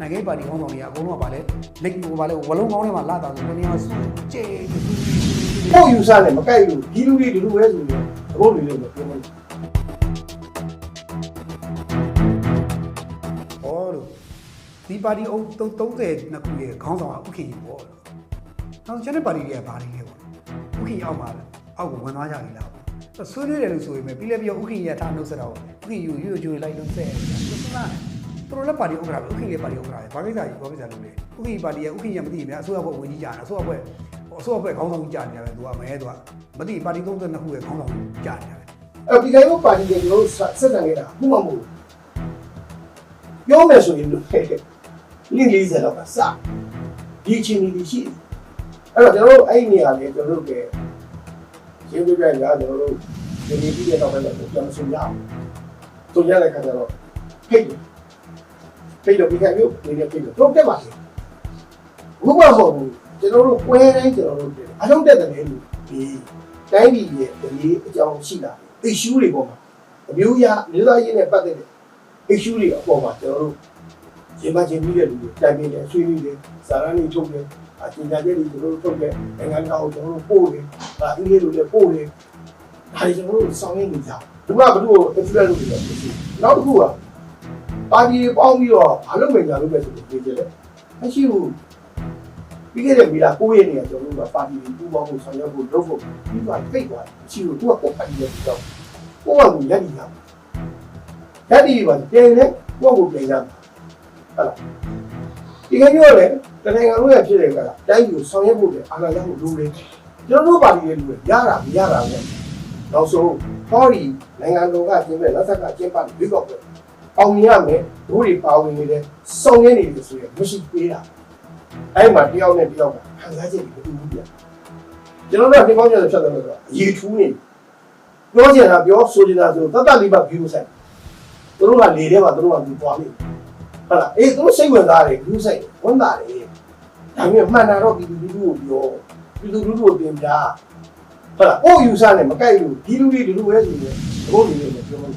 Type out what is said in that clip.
နိုင်ငံရေးပါတီခေါင်းဆောင်တွေကအကုန်လုံးကဗာလဲလက်ကိုဗာလဲဝလုံးကောင်းထဲမှာလာတာဆိုတနည်းအားကြဲကိုယ့်ယူဆနဲ့မကိုက်လို့ဒီလူတွေဒီလူပဲဆိုရင်သဘောတွေလည်းမပြောဘူးဟောလို့ဒီပါတီအုပ်30နှစ်ခုရဲ့ခေါင်းဆောင်ကဥခင်ကြီးပေါ့လို့နောက်ကျန်တဲ့ပါတီတွေကဗာတွေလဲပေါ့ဥခင်အောက်မှာအောက်ကိုဝင်သွားကြပြီလားဆွေးနွေးတယ်လို့ဆိုပေမဲ့ပြီးလဲပြီးတော့ဥခင်ကြီးကထားနှုတ်ဆက်တော့ဥခင်ယူရွရွကြိုလိုက်လို့ဆက်တယ်သူက သူတို့လည်းပါတီဥက္ကဋ္ဌပဲဥခင်လည်းပါတီဥက္ကဋ္ဌပဲဘာကိစ္စကြီးဘာကိစ္စလုပ်လဲဥခင်ပါတီကဥခင်ရမသိဘူးများအစိုးရဘက်ဝင်ကြီးကြာတာအစိုးရဘက်အစိုးရဘက်ခေါင်းဆောင်ကြီးကြာနေတယ်ပဲသူကမဲသူကမသိပါတီ32ခုရဲ့ခေါင်းဆောင်ကြာနေတယ်အဲ့ဒီကိစ္စပါတီတွေကျွန်တော်တို့ဆက်ဆံနေတာမှုမမဟုတ်ပြောမယ်ဆိုရင်လို့လင်း40လောက်ကစဒီအချိန်ကြီးရှိအဲ့တော့ကျွန်တော်တို့အဲ့ဒီနေရာလေးကျွန်တော်တို့ကရှင်းပြပြညာကျွန်တော်တို့ဒီနေ့ပြီးတဲ့တော့လည်းကျွန်တော်ဆုံးရအောင်ဆုံးရတဲ့ခါကျတော့ဖိတ်တယ် ဖိတ်တော့ဒီကမျိုးဒီနေ့ဖိတ်တော့တော့တက်ပါစေဘူးမဟုတ်ဘူးကျွန်တော်တို့ပွဲတိုင်းကျွန်တော်တို့အလုံးတက်တယ်လို့ဒီတိုင်းပြည်ရဲ့ဒီအကြောင်းရှိတာ issue တွေပေါ်မှာအမျိုးအရာလူသားရေးနဲ့ပတ်သက်တဲ့ issue တွေအပေါ်မှာကျွန်တော်တို့ရင်မချင်းပြီးတဲ့လူတွေတိုင်ပင်တယ်ဆွေးနွေးတယ်ဇာတ်ရင်းတွေထုတ်တယ်အကျဉ်းချုပ်တွေကျွန်တော်တို့ထုတ်တယ်နိုင်ငံတော်ကိုကျွန်တော်တို့ပို့တယ်ဒါအင်္ဂလိပ်လိုလည်းပို့တယ်ဒါတွေကျွန်တော်တို့ဆောင်ရင်းနေကြဘူးကဘယ်သူ့ကို influence လုပ်နေလဲနောက်တစ်ခုက ပါတီတွေပေါင်းပြီးတော့ဘာလို့မညာလို့ပဲဆိုလို့ပြောကြတယ်မရှိဘူးပြီးခဲ့တဲ့မီလာ9ရက်နေကကျွန်တော်တို့ကပါတီတွေပူးပေါင်းဖို့ဆောင်ရွက်ဖို့လုပ်ဖို့ပြီးသွားဖိတ်သွားတယ်ရှိလို့သူကကိုပါတီရဲ့ကြောက်ကိုကကိုလက်နေကြလက်နေပါပြန်လဲကိုကကိုပြန်ရမှာဟုတ်လားဒီကနေ့လည်းတနိုင်ငံလုံးရဲ့ဖြစ်တဲ့ကတိုင်းကိုဆောင်ရွက်ဖို့အာဏာရဖို့လိုတယ်ကျွန်တော်တို့ပါတီရဲ့လူတွေရတာမရတာပဲနောက်ဆုံးဟောဒီနိုင်ငံတော်ကကျင်းမဲ့လက်ဆက်ကကျင်းပပြီးပြီးတော့ အောင်မြင်ရမယ်ဘိုးတွေပါဝင်နေတဲ့ဆောင်ရွက်နေတယ်ဆိုရင်မရှိပေးတာအဲ့မှာတယောက်နဲ့တယောက်ကခံစားချက်တွေတူဘူးပြကျွန်တော်တို့ဒီကောင်းချက်ဖြတ်တယ်လို့ဆိုအရေးထူးနေပြောချင်တာပြောဆိုချင်တာဆိုတတ်တလေးပါ view ဆိုင်သူတို့ကလေထဲမှာသူတို့ကဒီပွားနေဟုတ်လားအေးသူတို့စိတ်ဝင်စားတယ် view ဆိုင်ဝန်တာတယ်ဒါပေမဲ့မှန်တာတော့ဒီလူလူကိုပြောဒီလူလူကိုပြင်ပြဟုတ်လားကိုယူဆနဲ့မကိုက်လို့ဒီလူတွေဒီလူပဲဆိုရင်ဘိုးလူတွေလည်းပြောမှာ